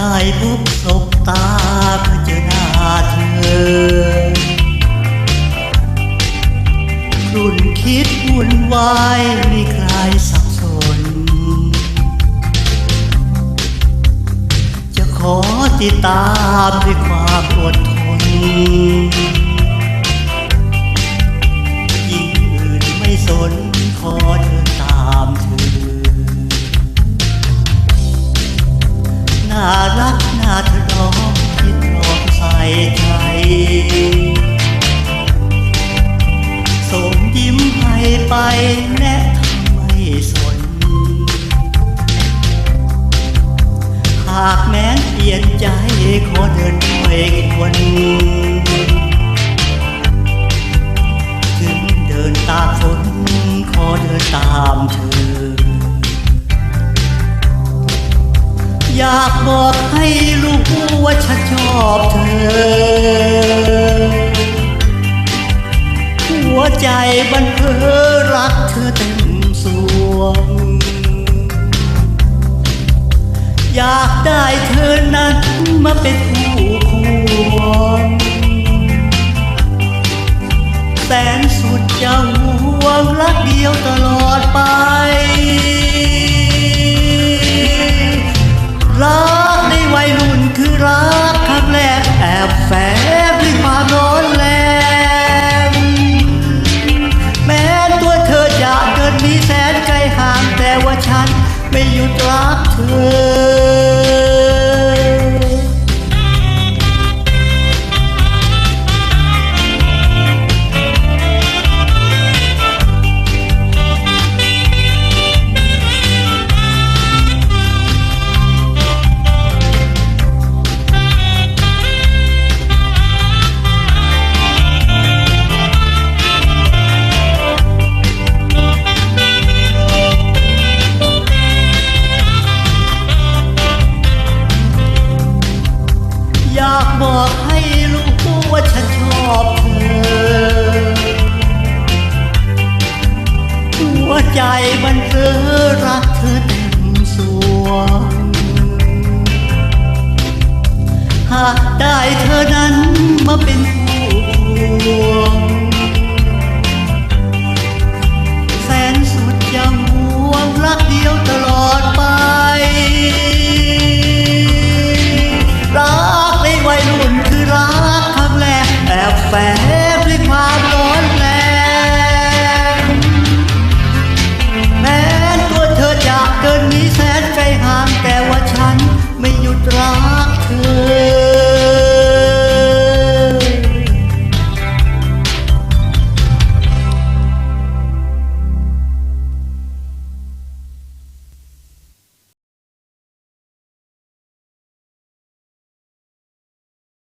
ได้พบศบตาเพื่อเจอหน้เธอรุ่นคิดวุ่นวายไม่คลายสับสน จะขอติดตามด้วยความอดทน ยนใจขอเดินด้วยคนถึงเดินตามฝนขอเดินตามเธอ อยากบอกให้รู้ว่าฉันชอบเธอ หัวใจบันเพอรักเธอเต็มสวง อยากได้เธอนั้นมาเป็นคู่ควรแสนสุดจะหวงรักเดียวตลอดไป อกให้รู้ว่าฉันชอบเธอ หัวใจมันเธอรักเธอเต็มส่วน หากได้เธอนั้นมาเป็นคู่ควง